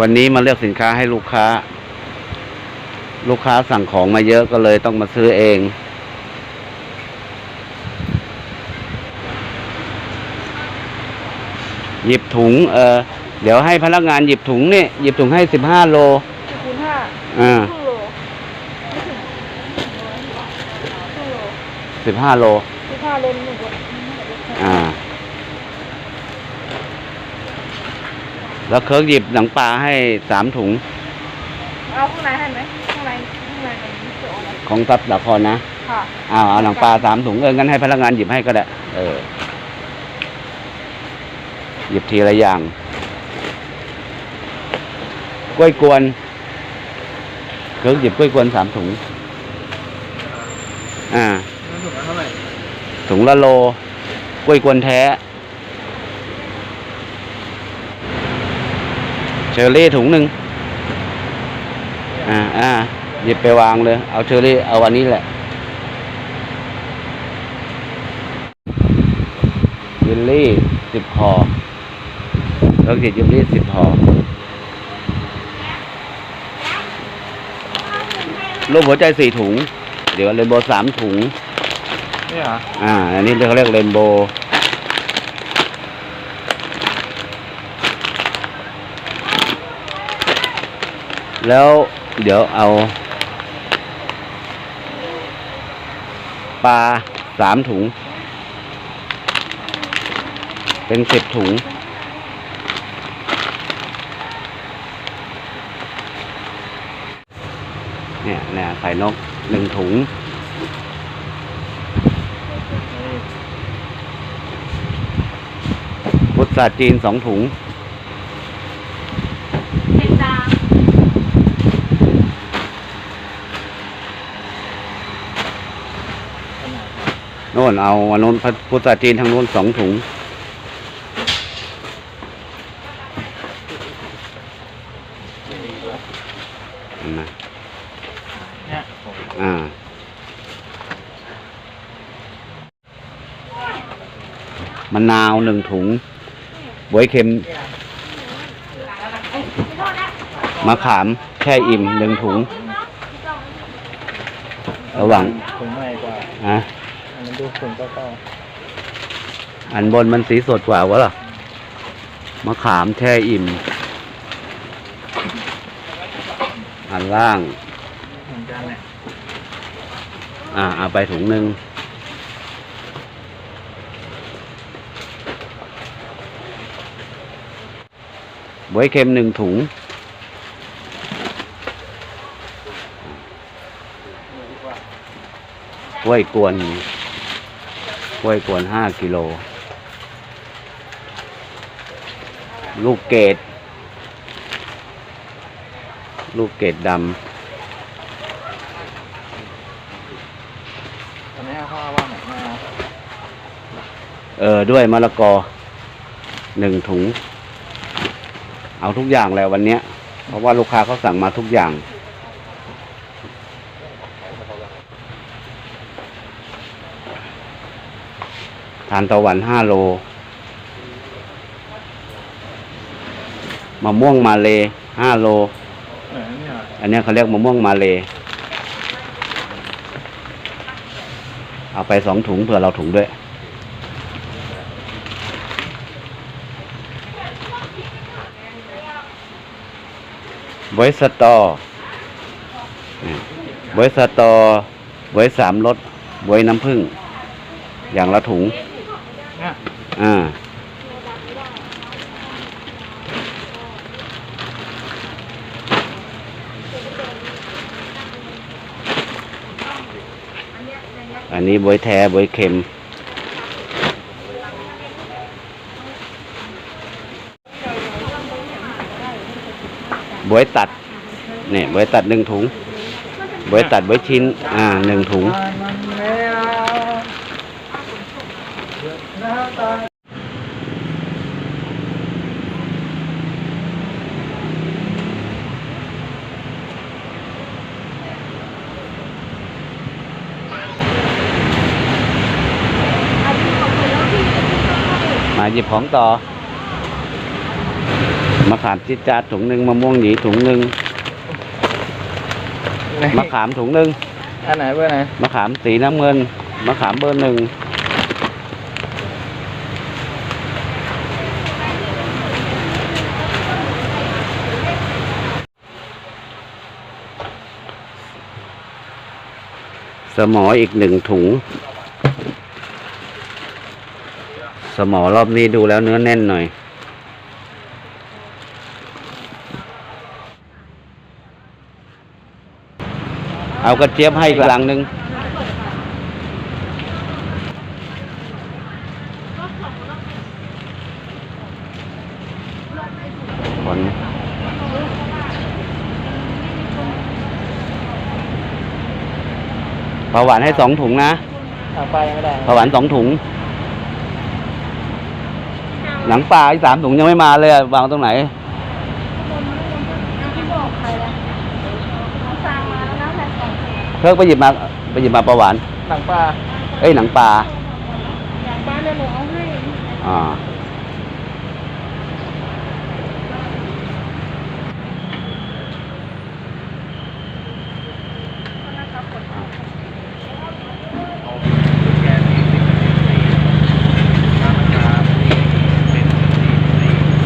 วันนี้มาเลือกสินค้าให้ลูกค้า ลูกค้าสั่งของมาเยอะก็เลยต้องมาซื้อเอง หยิบถุง เออเดี๋ยวให้พนักงานหยิบถุงนี่หยิบถุงให้สิบห้าโลคูณห้าอ่าครึ่งโลไม่ถึงครึ่งโลสิบห้าโลสิบห้าโลหนึ่งโลอ่า แล้วเคิร์กหยิบหนังปลาให้สามถุง เอาข้างในให้ไหมข้างในข้างในมันมีเสืออะไรของทัพสาครนะค่ะอ้าวเอาหนังปลาสามถุงเอองั้นให้พนักงานหยิบให้ก็ได้ เออ หยิบทีละอย่าง กล้วยกวน เคิร์กหยิบกล้วยกวนสามถุง อ่ามันถูกเท่าไหร่ถุงละโล กล้วยกวนแท้ ชอรี่ถุงหนึ่งอ่าอ่าหยิบไปวางเลย เอาเชอรี่เอาอันนี้แหละเยลลี่สิบห่อแล้วหยิบเยลลี่สิบห่อรูปหัวใจสี่ถุง เดี๋ยวเรนโบว์สามถุงนี่เหรออ่า อันนี้เขาเรียกเรนโบว์ แล้วเดี๋ยวเอา ปลาสามถุง เป็นสิบถุง เนี่ยเนี่ยไข่นกหนึ่งถุงพุทราจีนสองถุง เด็กดา โน่นเอาอันนู้นพุทราจีนทางโน้นสองถุง นะเนี่ยผมอ่า มะนาวหนึ่งถุงบวยเค็ม มะขามแช่อิ่มหนึ่งถุง ระหว่างถุงใหม่กว่าอะ อันนั้นดูถุงเก่าอันบนมันสีสดกว่าวะล่ะมะขามแช่อิ่ม อันล่างๆเหมือนกันเนี่ยอ่าเอาไปถุงหนึ่งบวยเค็มหนึ่งถุง กล้วยกวน กล้วยกวนห้ากิโล ลูกเกด ลูกเกดดตอนนี้เอาข้าวว่าไหนมาำเออ ด้วยมะละกอหนึ่งถุง เอาทุกอย่างแล้ววันเนี้ยเพราะว่าลูกค้าเขาสั่งมาทุกอย่าง ทานตะวันห้าโล มะม่วงมาเลห้าโล อันนี้เขาเรียกมะม่วงมาเล เอาไปสองถุงเผื่อเราถุงด้วยบวยสตอนี่บวยสตอบวยสามรสบวยน้ำผึ้งอย่างละถุง อ่าอันนี้บวยแท้บวยเค็ม บวยตัด เนี่ยบวยตัดหนึ่งถุง บวยตัดบวยชิ้น อ่าหนึ่งถุง มันแล้วแล้วตา อันนี้ของคุณแล้วพี่ มา หยิบของต่อมะขามจิดจาดถุงหนึ่งมะม่วงหยีถุงหนึ่งมะขามถุงหนึ่งอันไหนเบอร์ไหนมะขามสีน้ำเงินมะขามเบอร์หนึ่งสมออีกหนึ่งถุง สมอรอบนี้ดูแล้วเนื้อแน่นหน่อย เอากระเจี๊ยบให้อีกหลังหนึ่งคนปลาหวานให้สองถุงนะเอาไปไม่ได้ ปลาหวานสองถุง หนังปลาอีกสามถุงยังไม่มาเลยอะวางตรงไหน ที่บอกใครแล้วเขาสั่งมาแล้วนะแผ่นสองเพิ่งไปหยิบมาไปหยิบมาปลาหวานหนังปลา เอ้ยหนังปลา อย่างบ้านเลยหนูเอาให้ อ่า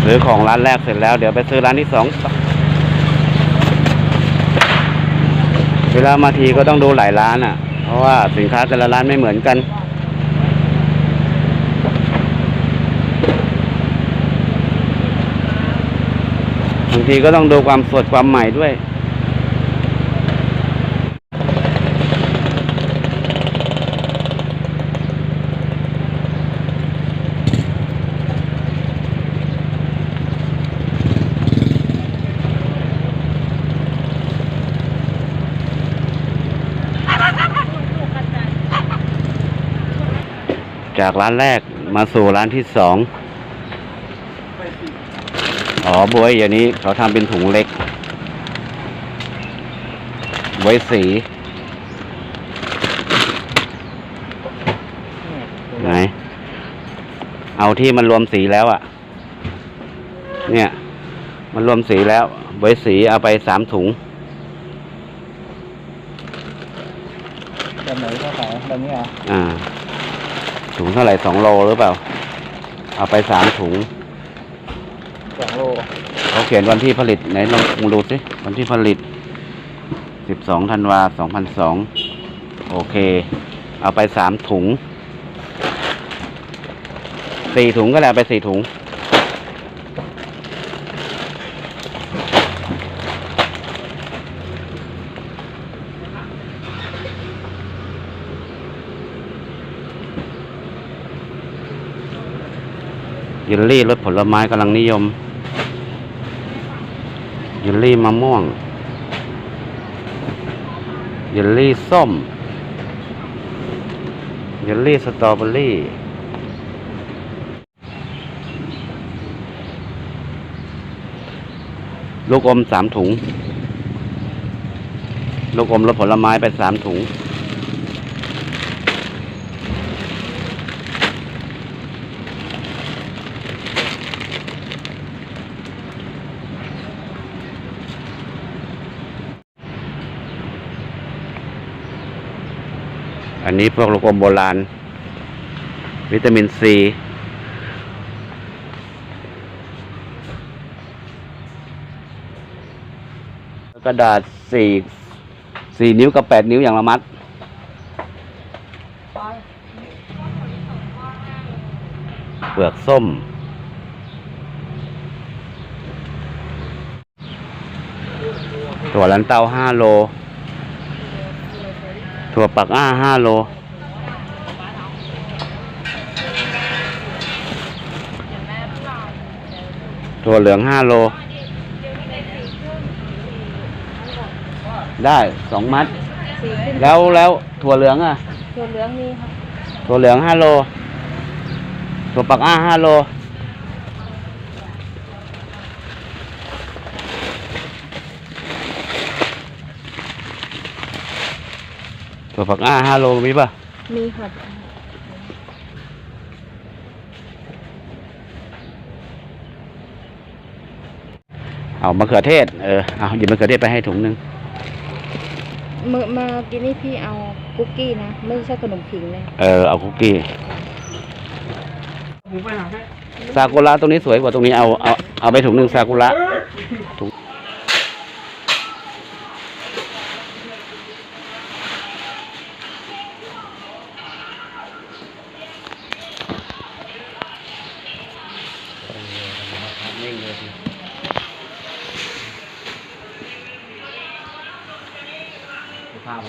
ซื้อของร้านแรกเสร็จแล้ว เดี๋ยวไปซื้อร้านที่สองเวลามาทีก็ต้องดูหลายร้านอะ เพราะว่าสินค้าแต่ละร้านไม่เหมือนกัน บางทีก็ต้องดูความสดความใหม่ด้วย จากร้านแรกมาสู่ร้านที่สองอ๋อบวยอย่างนี้เขาทำเป็นถุงเล็กไว้สี ไหน เอาที่มันรวมสีแล้วอะ่ะ เนี่ย มันรวมสีแล้วไว้สีเอาไปสามถุงแบบไหนก็ขายแบบนี้เหรอะอ่า ถุงเท่าไหร่สองโลหรือเปล่า เอาไปสามถุงสองโลเขาเขียนวันที่ผลิตไหนลองดูสิวันที่ผลิตสิบสองธันวาสองพันสองโอเค เอาไปสามถุงสี่ถุงก็แล้วเอาไปสี่ถุง เยลลี่รสผลไม้กำลังนิยมเยลลี่มะม่วงเยลลี่ส้มเยลลี่สตรอเบอรี่ลูกอมสามถุง ลูกอมรสผลไม้ไปสามถุง อันนี้พวกลูกอมโบราณ วิตามินซีกระดาษสี่สี่นิ้วกับแปดนิ้วอย่างละมัด เปลือกส้ม ถั่วลันเตาห้าโล ถั่วปักอ้าห้าโล ถั่วเหลืองห้าโล ได้สองมัดสีขึ้นแล้วแล้วถั่วเหลืองอะตัวเหลืองมีค่ะถั่วเหลืองห้าโล ถั่วปักอ้าห้าโล ถั่วปักอ้าห้าโลมีป่ะ มีค่ะเอามะเขือเทศ เออ เอาหยิบมะเขือเทศไปให้ถุงหนึงเมื่อเมื่อกี้นี่พี่เอาคุกกี้นะ ไม่ใช่ขนมผิงเลยเออ เอาคุกกี้ผมไปหาให้ซากุระตรงนี้สวยกว่าตรงนี้เอาเอาเอาไปถุงหนึ่งซากุระถุง 爸爸